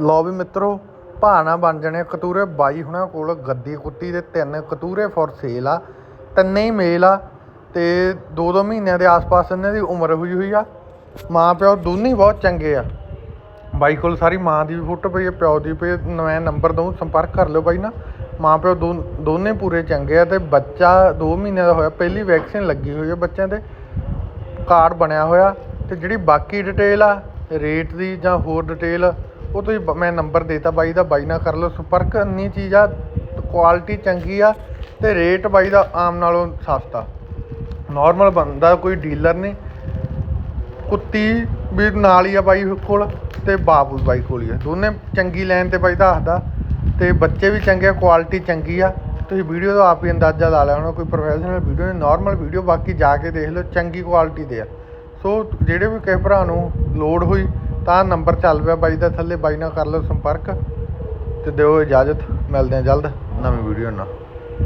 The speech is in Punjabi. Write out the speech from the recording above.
ਲਓ ਵੀ ਮਿੱਤਰੋ, ਭਾਣਾ ਬਣ ਜਾਣੇ ਕਤੂਰੇ। ਬਾਈ ਹੁਣਾਂ ਕੋਲ ਗੱਦੀ ਕੁੱਤੀ ਦੇ ਤਿੰਨ ਕਤੂਰੇ ਫॉर ਸੇਲ ਆ। ਤਿੰਨੇ ਹੀ ਮੇਲ ਆ ਤੇ 2-2 ਮਹੀਨਿਆਂ ਦੇ ਆਸ-ਪਾਸ ਇਹਨਾਂ ਦੀ ਉਮਰ ਹੋਈ ਹੋਈ ਆ। ਮਾਂ ਪਿਓ ਦੋਨੇ ਬਹੁਤ ਚੰਗੇ ਆ। ਬਾਈ ਕੋਲ ਸਾਰੀ ਮਾਂ ਦੀ ਵੀ ਫੋਟੋ ਪਈ ਹੈ ਪਿਓ ਦੀ ਪਈ ਹੈ। ਮੈਂ ਨੰਬਰ ਦਊਂ, ਸੰਪਰਕ ਕਰ ਲਿਓ ਬਾਈ ਨਾ ਮਾਂ ਪਿਓ ਦੋ, ਦੋਨੇ ਪੂਰੇ ਚੰਗੇ ਆ ਤੇ ਬੱਚਾ 2 ਮਹੀਨਿਆਂ ਦਾ ਹੋਇਆ, ਪਹਿਲੀ ਵੈਕਸੀਨ ਲੱਗੀ ਹੋਈ ਹੈ ਬੱਚਿਆਂ ਦੇ ਕਾਰਡ ਬਣਿਆ ਹੋਇਆ ਤੇ ਜਿਹੜੀ ਬਾਕੀ ਡਿਟੇਲ ਆ ਰੇਟ ਦੀ ਜਾਂ ਹੋਰ ਡਿਟੇਲ ਉਹ ਤੁਸੀਂ ਬ- ਮੈਂ ਨੰਬਰ ਦੇਤਾ, ਬਾਈ ਦਾ, ਬਾਈ ਨਾਲ ਕਰ ਲਓ ਸੰਪਰਕ। ਇੰਨੀ ਚੀਜ਼ ਆ ਕੁਆਲਿਟੀ ਚੰਗੀ ਆ ਤੇ ਰੇਟ ਬਾਈ ਦਾ ਆਮ ਨਾਲੋਂ ਸਸਤਾ। ਨਾਰਮਲ ਬੰਦਾ, ਕੋਈ ਡੀਲਰ ਨਹੀਂ। ਕੁੱਤੀ ਵੀ ਨਾਲ ਹੀ ਆ ਬਾਈ ਕੋਲ ਤੇ ਬਾਬੂ ਬਾਈ ਕੋਲ ਹੀ ਆ। ਦੋਨੇ ਚੰਗੀ ਲਾਈਨ ਤੇ ਬਾਈ ਦੱਸਦਾ ਤੇ ਬੱਚੇ ਵੀ ਚੰਗੇ ਆ ਕੁਆਲਿਟੀ ਚੰਗੀ ਆ। ਤੁਸੀਂ ਵੀਡੀਓ ਦਾ ਆਪ ਹੀ ਅੰਦਾਜ਼ਾ ਲਾ ਲਿਆ ਹੋਣਾ, ਕੋਈ ਪ੍ਰੋਫੈਸ਼ਨਲ ਵੀਡੀਓ ਨਹੀਂ ਨਾਰਮਲ ਵੀਡੀਓ ਬਾਕੀ ਜਾ ਕੇ ਦੇਖ ਲਓ, ਚੰਗੀ ਕੁਆਲਿਟੀ ਦੇ ਆ। ਸੋ ਜਿਹੜੇ ਵੀ ਕਿਸੇ ਭਰਾ ਨੂੰ ਲੋੜ ਹੋਈ ਤਾਂ ਨੰਬਰ ਚੱਲ ਪਿਆ ਬਾਈ ਦਾ ਥੱਲੇ, ਬਾਈ ਨਾਲ ਕਰ ਲਓ ਸੰਪਰਕ ਤੇ ਦਿਓ ਇਜਾਜ਼ਤ, ਮਿਲਦੇ ਆ ਜਲਦ, ਨਵੀਂ ਵੀਡੀਓ ਨਾਲ।